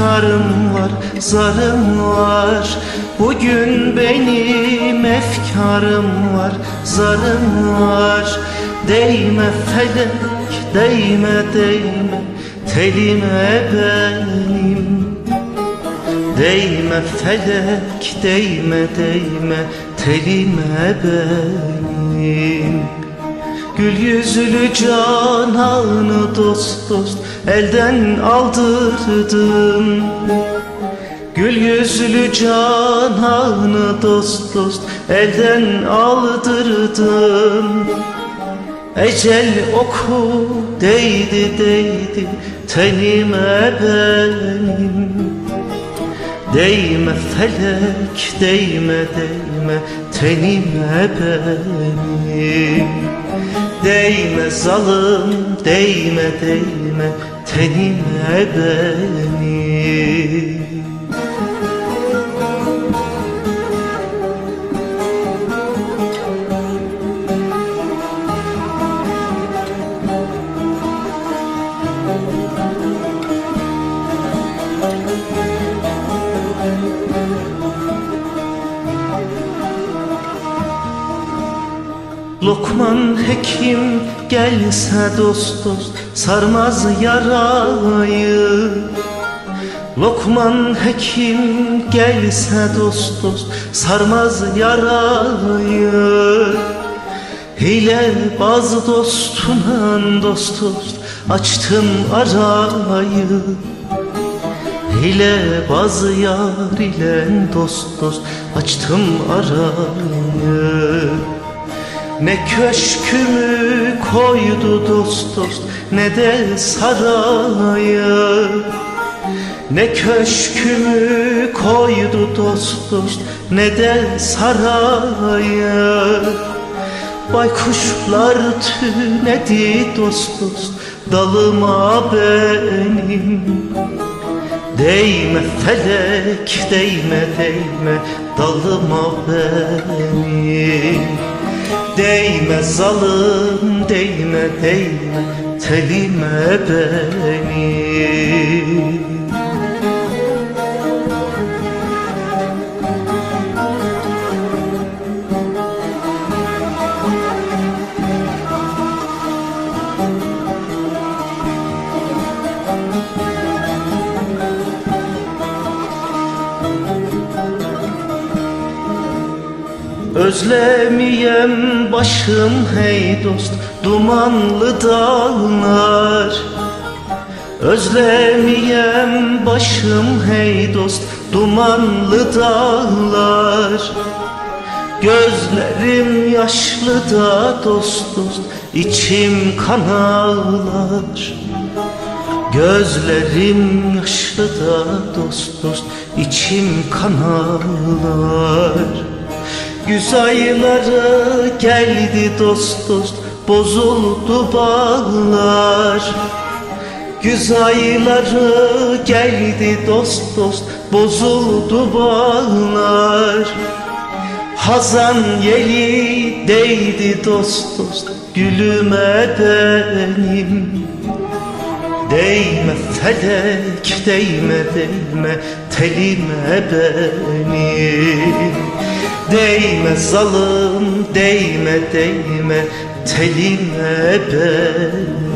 efkarım var, zarım var. Bugün benim efkarım var, zarım var. Değme felek, değme değme. Telime benim. Değme felek, değme değme. Telime benim Gül yüzlü cananı dost dost elden aldırdım. Gül yüzlü cananı dost dost elden aldırdım. Ecel oku değdi değdi tenime benim. Değme felek değme değme tenime benim Değme zalım değme değme tenime benim Lokman hekim gelse dost dost sarmaz yarayı. Lokman hekim gelse dost dost sarmaz yarayı. Hile baz dostundan dost dost açtım arayı. Hile baz yar ile dost dost açtım arayı ne köşkümü koydu dost dost ne de sarayı Ne köşkümü koydu dost dost ne de sarayı Baykuşlar tünedi dost dost dalıma benim. Değme felek değme değme dalıma benim Değme zalım değme değme telime benim Özlemiyem başım hey dost dumanlı dağlar. Özlemiyem başım hey dost dumanlı dağlar. Gözlerim yaşlı da dost dost içim kan ağlar. Gözlerim yaşlı da dost dost içim kan ağlar Güz ayları geldi dost dost bozuldu bağlar. Güz ayları geldi dost dost bozuldu bağlar. Hazan yeli değdi dost dost gülüme benim. Değme felek değme değme telime benim Değme zalım değme değme telime benim